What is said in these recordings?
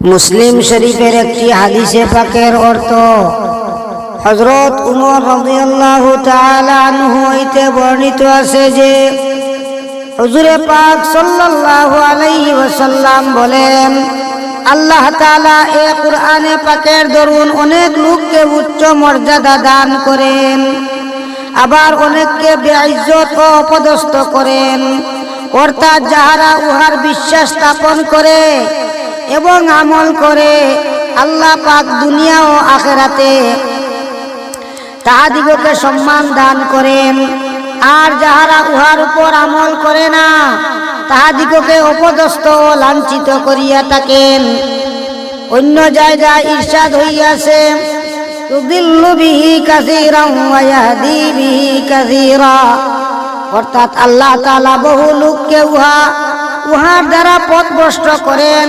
মুসলিম শরীফের একটি হাদিসে পাকের অর্থ হজরত উমর রাদিয়াল্লাহু তাআলা আনহু হইতে বর্ণিত আছে যে হুজুরে পাক সাল্লাল্লাহু আলাইহি ওয়াসাল্লাম বলেন আল্লাহ তাআলা এ কোরআনে পাকের দরুন অনেক লোককে উচ্চ মর্যাদা দান করেন আবার অনেককে বেইজ্জত ও অপদস্থ করেন। অর্থাৎ যাহারা উহার বিশ্বাস স্থাপন করে এবং আমল করে আল্লাহ পাক দুনিয়া ও আখেরাতে তাহাদিগকে সম্মান দান করেন। আর যাহারা উহার উপর আমল করে না, তাহাদিগকে অপদস্থ ও লাঞ্ছিত করিয়া থাকেন। অন্য জায়গায় ঈর্ষাদ হইয়াছে অর্থাৎ আল্লাহ তাআলা বহু লোককে উহা, উহার দ্বারা পথভ্রষ্ট করেন।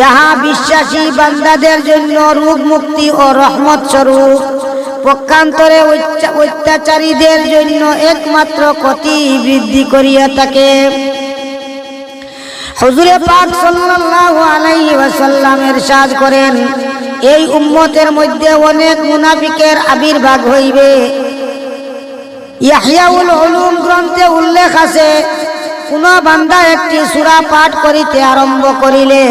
যাহা বিশ্বাসী বান্দাদের জন্য রূপ মুক্তি ও রহমত স্বরূপ, পক্ষান্তরে অত্যাচারীদের জন্য একমাত্র ক্ষতি বৃদ্ধি করিয়া থাকে। হুজুরে পাক সাল্লাল্লাহু আলাইহি ওয়াসাল্লাম ইরশাদ করেন, এই উম্মতের মধ্যে অনেক মুনাফিকের আবির্ভাব হইবে। ইয়াহিয়াউল উলুম গ্রন্থে উল্লেখ আছে, কোন বান্দা একটি সূরা পাঠ করিতে আরম্ভ করিলে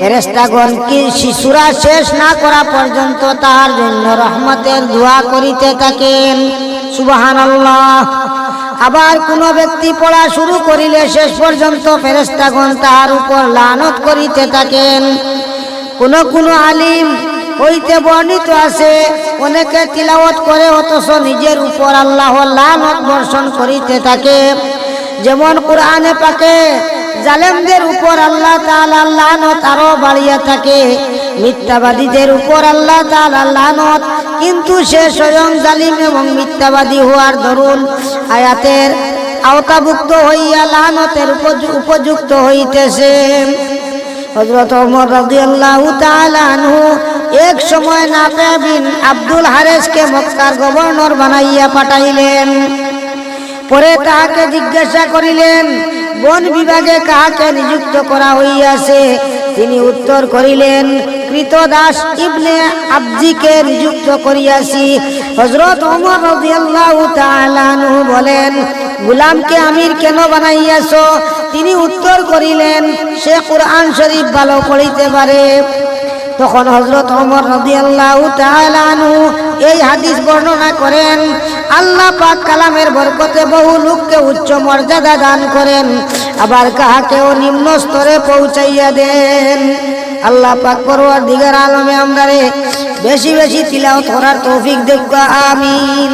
ফেরেশতাগণ কি সূরা শেষ না করা পর্যন্ত তাহার জন্য রহমতের দোয়া করিতে থাকেন? সুবহানাল্লাহ। আবার কোন ব্যক্তি পড়া শুরু করিলে শেষ পর্যন্ত ফেরেশতাগণ তাহার উপর লানত করিতে থাকেন। কোন কোন আলিম হইতে বর্ণিত আছে, অনেকে তিলাওয়াত করে অথচ নিজের উপর আল্লাহ লানত বর্ষণ করিতে থাকে। যেমন কোরআনে পাকে জালেমদের উপর আল্লাহ তাআলা লানত আরও বাড়িয়া থাকে। মিথ্যাবাদীদের উপর আল্লাহ তাআলা লানত। কিন্তু সে স্বয়ং জালিম এবং মিথ্যাবাদী হওয়ার দরুন আয়াতের আওতাভুক্ত হইয়া লানতের উপযু- উপযুক্ত হইতেছে। হজরত এক সময় নাফে বিন আব্দুল হারেসকে মক্কার গভর্নর বানাইয়া পাঠাইলেন। পরে তাহাকে জিজ্ঞাসা করিলেন বন বিভাগে কাহাকে নিযুক্ত করা হইয়াছে? তিনি উত্তর করিলেন, কৃতদাস ইবনে আবজিকে নিযুক্ত করিয়াছি। হজরত ওমর রাদিয়াল্লাহু তাআলা বলেন, গোলামকে আমির কেন বানাইয়াছো? তিনি উত্তর করিলেন, সে কোরআন শরীফ ভালো পড়িতে পারে। তখন হজরত অমর রবি আল্লাহ এই হাদিস বর্ণনা করেন, আল্লাহ পাক কালামের বরকতে বহু লোককে উচ্চ মর্যাদা দান করেন, আবার কাহাকেও নিম্ন স্তরে পৌঁছাইয়া দেন। আল্লাহ পাক পরওয়ার দিগার আলমে আমরা বেশি বেশি তিলাও করার তৌফিক দেখবা আমিন।